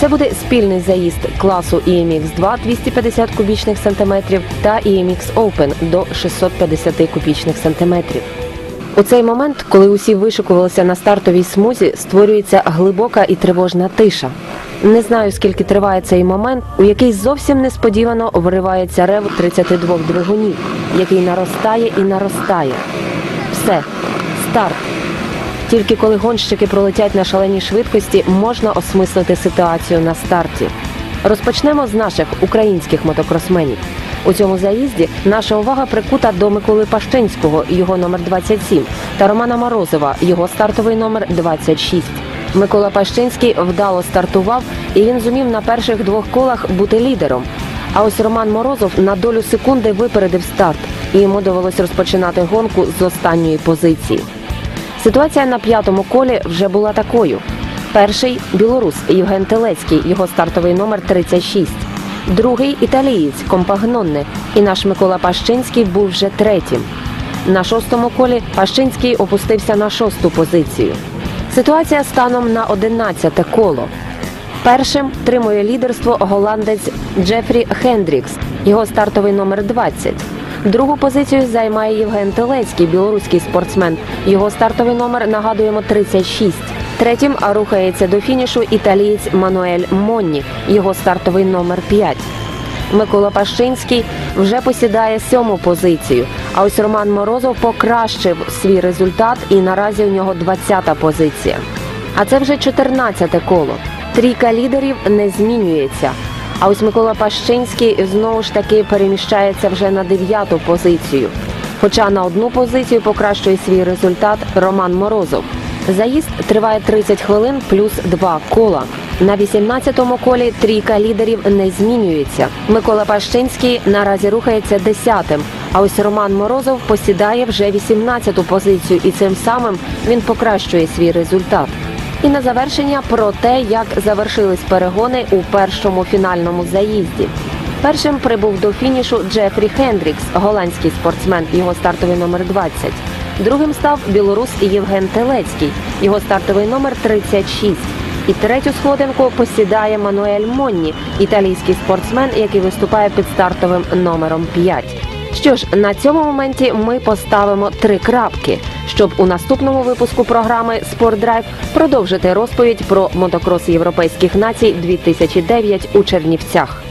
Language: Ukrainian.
Це буде спільний заїзд класу EMX 2 250 кубічних сантиметрів та EMX Open до 650 кубічних сантиметрів. У цей момент, коли усі вишикувалися на стартовій смузі, створюється глибока і тривожна тиша. Не знаю, скільки триває цей момент, у який зовсім несподівано виривається рев 32 двигунів, який наростає і наростає. Все, старт. Тільки коли гонщики пролетять на шаленій швидкості, можна осмислити ситуацію на старті. Розпочнемо з наших українських мотокросменів. У цьому заїзді наша увага прикута до Миколи Пащинського, його номер 27, та Романа Морозова, його стартовий номер 26. Микола Пащинський вдало стартував, і він зумів на перших двох колах бути лідером. А ось Роман Морозов на долю секунди випередив старт, і йому довелось розпочинати гонку з останньої позиції. Ситуація на п'ятому колі вже була такою: перший білорус Євген Телецький, його стартовий номер 36. Другий італієць Компагнонне, і наш Микола Пащинський був вже третім. На шостому колі Пащинський опустився на шосту позицію. Ситуація станом на 11 коло. Першим тримує лідерство голландець Джефрі Хендрікс, його стартовий номер 20. Другу позицію займає Євген Телецький, білоруський спортсмен. Його стартовий номер нагадуємо 36. Третім рухається до фінішу італієць Мануель Монні, його стартовий номер 5. Микола Пащинський вже посідає сьому позицію. А ось Роман Морозов покращив свій результат і наразі у нього 20-та позиція. А це вже 14-те коло. Трійка лідерів не змінюється. А ось Микола Пащинський знову ж таки переміщається вже на дев'яту позицію. Хоча на одну позицію покращує свій результат Роман Морозов. Заїзд триває 30 хвилин плюс 2 кола. На 18-му колі трійка лідерів не змінюється. Микола Пащинський наразі рухається 10-тим, а ось Роман Морозов посідає вже 18-ту позицію, і цим самим він покращує свій результат. І на завершення про те, як завершились перегони у першому фінальному заїзді. Першим прибув до фінішу Джефрі Хендрікс, голландський спортсмен, його стартовий номер 20. Другим став білорус Євген Телецький, його стартовий номер 36. І третю сходинку посідає Мануель Монні, італійський спортсмен, який виступає під стартовим номером 5. Що ж, на цьому моменті ми поставимо три крапки, щоб у наступному випуску програми «Спортдрайв» продовжити розповідь про мотокрос європейських націй 2009 у Чернівцях.